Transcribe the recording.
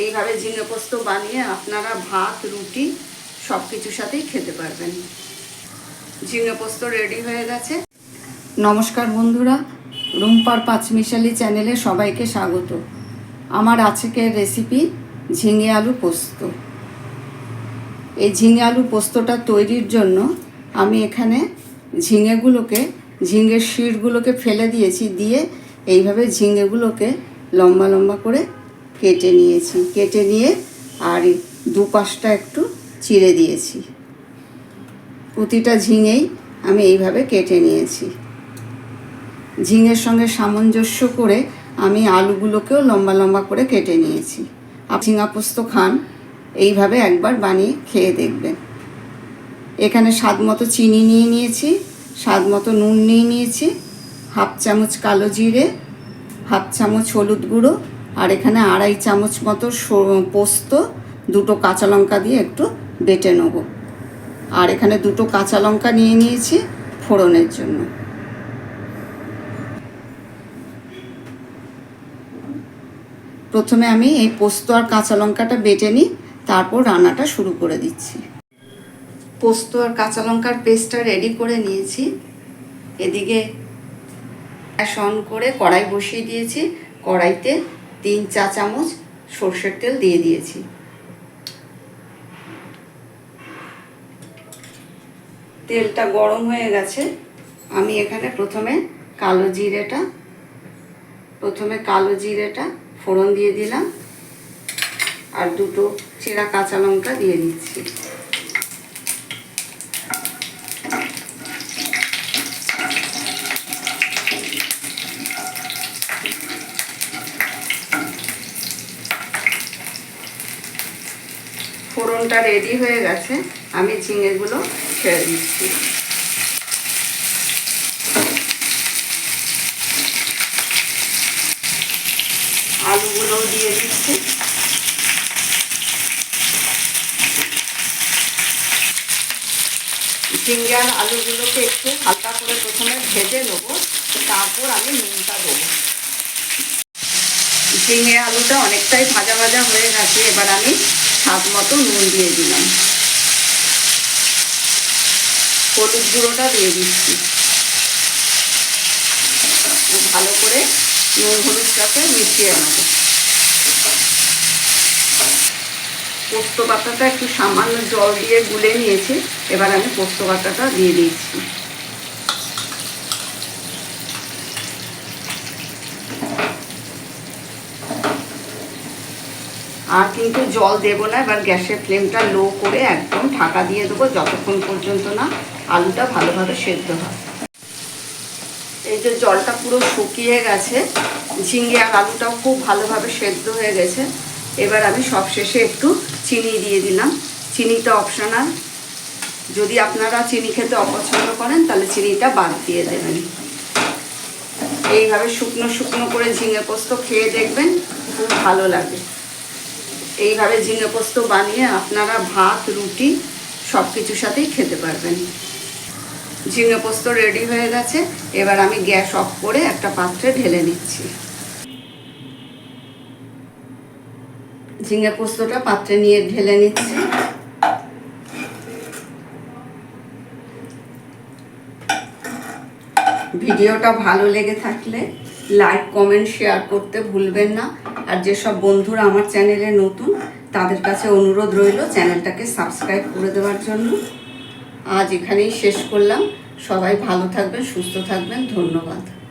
এইভাবে ঝিঙে পোস্ত বানিয়ে আপনারা ভাত, রুটি সব কিছুর সাথেই খেতে পারবেন। ঝিঙে পোস্ত রেডি হয়ে গেছে। নমস্কার বন্ধুরা, রুম্পার পাঁচমিশালি চ্যানেলে সবাইকে স্বাগত। আমার আজকের রেসিপি ঝিঙে আলু পোস্ত। এই ঝিঙে আলু পোস্তটা তৈরির জন্য আমি এখানে ঝিঙেগুলোকে, ঝিঙের শিরগুলোকে ফেলে দিয়েছি, দিয়ে এইভাবে ঝিঙেগুলোকে লম্বা লম্বা করে কেটে নিয়েছি। কেটে নিয়ে আর দুপাশটা একটু চিড়ে দিয়েছি। প্রতিটা ঝিঙেই আমি এইভাবে কেটে নিয়েছি। ঝিঙের সঙ্গে সামঞ্জস্য করে আমি আলুগুলোকেও লম্বা লম্বা করে কেটে নিয়েছি। ঝিঙা খান, এইভাবে একবার বানিয়ে খেয়ে দেখবেন। এখানে স্বাদ মতো চিনি নিয়ে নিয়েছি, স্বাদ মতো নুন নিয়ে নিয়েছি, হাফ চামচ কালো জিরে, হাফ চামচ হলুদ গুঁড়ো আর এখানে আড়াই চামচ মতো পোস্ত, দুটো কাঁচা লঙ্কা দিয়ে একটু বেটে নেব। আর এখানে দুটো কাঁচা লঙ্কা নিয়ে নিয়েছি ফোড়নের জন্য। প্রথমে আমি এই পোস্ত আর কাঁচা লঙ্কাটা বেটে নিই, তারপর রান্নাটা শুরু করে দিচ্ছি। পোস্ত আর কাঁচা লঙ্কার পেস্টটা রেডি করে নিয়েছি। এদিকে গ্যাস অন করে কড়াই বসিয়ে দিয়েছি। কড়াইতে তিন চা চামচ সর্ষের তেল দিয়ে দিয়েছি। তেলটা গরম হয়ে গেছে। আমি এখানে প্রথমে কালো জিরেটা, প্রথমে কালো জিরেটা ফোড়ন দিয়ে দিলাম। আর দুটো চেরা কাঁচা লঙ্কা দিয়ে দিচ্ছি। ফোড়নটা রেডি হয়ে গেছে, আমি ঝিঙেগুলো ছেড়ে দিচ্ছি। আলুগুলোও দিয়ে দিচ্ছি। ঝিঙ্গে আর আলুগুলোকে একটু হালকা করে প্রথমে ভেজে নেব, তারপর আমি নুনটা দেবো। ঝিঙে আলুটা অনেকটাই ভাজা ভাজা হয়ে গেছে, এবার আমি স্বাদ মতো নুন দিয়ে দিলাম। হলুদ গুঁড়োটা দিয়ে দিচ্ছি। ভালো করে নুন হলুদটাকে মিশিয়ে নেব। পোস্ত পাতাটা একটু সামান্য জল দিয়ে গুলে নিয়েছি। এবার আমি পোস্ত পাতাটা দিয়ে দিচ্ছি। আর কিন্তু জল দেবো না, এবার গ্যাসের ফ্লেমটা লো করে একদম ঢাকা দিয়ে দেবো যতক্ষণ পর্যন্ত না আলুটা ভালোভাবে সেদ্ধ হয়। এই যে জলটা পুরো শুকিয়ে গেছে ঝিঙ্গে আর আলুটাও খুব ভালোভাবে সেদ্ধ হয়ে গেছে। এবার আমি সবশেষে একটু চিনি দিয়ে দিলাম। চিনিটা অপশনাল যদি আপনারা চিনি খেতে অপছন্দ করেন, তাহলে চিনিটা বাদ দিয়ে দেবেন। এইভাবে শুকনো শুকনো করে ঝিঙে পোস্ত খেয়ে দেখবেন, খুব ভালো লাগে। এইভাবে ঝিঙে পোস্ত বানিয়ে আপনারা ভাত, রুটি সব কিছুর সাথেই খেতে পারবেন। ঝিঙে পোস্ত রেডি হয়ে গেছে। এবার আমি গ্যাস অফ করে একটা পাত্রে ঢেলে নিচ্ছি। ঝিঙে পোস্তটা পাত্রে নিয়ে ঢেলে নিচ্ছি। ভিডিওটা ভালো লেগে থাকলে লাইক, কমেন্ট, শেয়ার করতে ভুলবেন না। আর যেসব বন্ধুরা আমার চ্যানেলে নতুন, তাদের কাছে অনুরোধ রইল চ্যানেলটাকে সাবস্ক্রাইব করে দেওয়ার জন্য। আজ এখানেই শেষ করলাম। সবাই ভালো থাকবেন, সুস্থ থাকবেন। ধন্যবাদ।